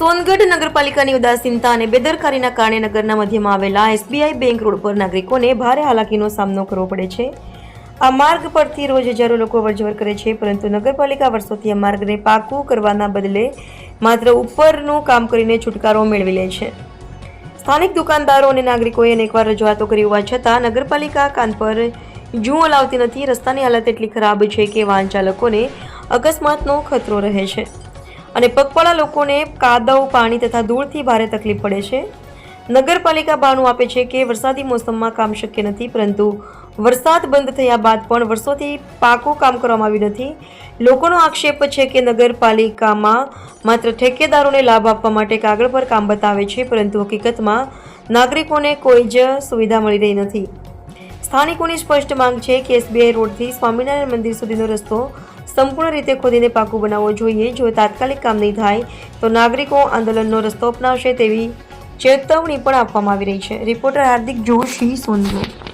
સોનગઢ નગરપાલિકાની ઉદાસીનતા અને બેદરકારીના કારણે નગરના મધ્યમાં આવેલા એસબીઆઈ બેંક રોડ પર નાગરિકોને ભારે હાલાકીનો સામનો કરવો પડે છે. આ માર્ગ પરથી રોજ હજારો લોકો અવરજવર કરે છે, પરંતુ નગરપાલિકા વર્ષોથી આ માર્ગને પાકું કરવાના બદલે માત્ર ઉપરનું કામ કરીને છુટકારો મેળવી લે છે. સ્થાનિક દુકાનદારો અને નાગરિકોએ અનેકવાર રજૂઆતો કરી હોવા છતાં નગરપાલિકા કાન પર જુઓ લાવતી નથી. રસ્તાની હાલત એટલી ખરાબ છે કે વાહન ચાલકોને અકસ્માતનો ખતરો રહે છે. અને પગપાળા લોકોને કાદવ, પાણી તથા ધૂળથી ભારે તકલીફ પડે છે. નગરપાલિકા બહાનું આપે છે કે વરસાદી મોસમમાં કામ શક્ય નથી, પરંતુ વરસાદ બંધ થયા બાદ પણ વર્ષોથી પાકું કામ કરવામાં આવ્યું નથી. લોકોનો આક્ષેપ છે કે નગરપાલિકામાં માત્ર ઠેકેદારોને લાભ આપવા માટે કાગળ પર કામ બતાવે છે, પરંતુ હકીકતમાં નાગરિકોને કોઈ જ સુવિધા મળી રહી નથી. સ્થાનિકોની સ્પષ્ટ માંગ છે કે એસબીઆઈ રોડથી સ્વામિનારાયણ મંદિર સુધીનો રસ્તો સંપૂર્ણ રીતે ખોદીને પાકું બનાવવો જોઈએ. જો તાત્કાલિક કામ નહીં થાય, તો નાગરિકો આંદોલનનો રસ્તો અપનાવશે તેવી ચેતવણી પણ આપવામાં આવી રહી છે. રિપોર્ટર હાર્દિક જોશી સોનગઢ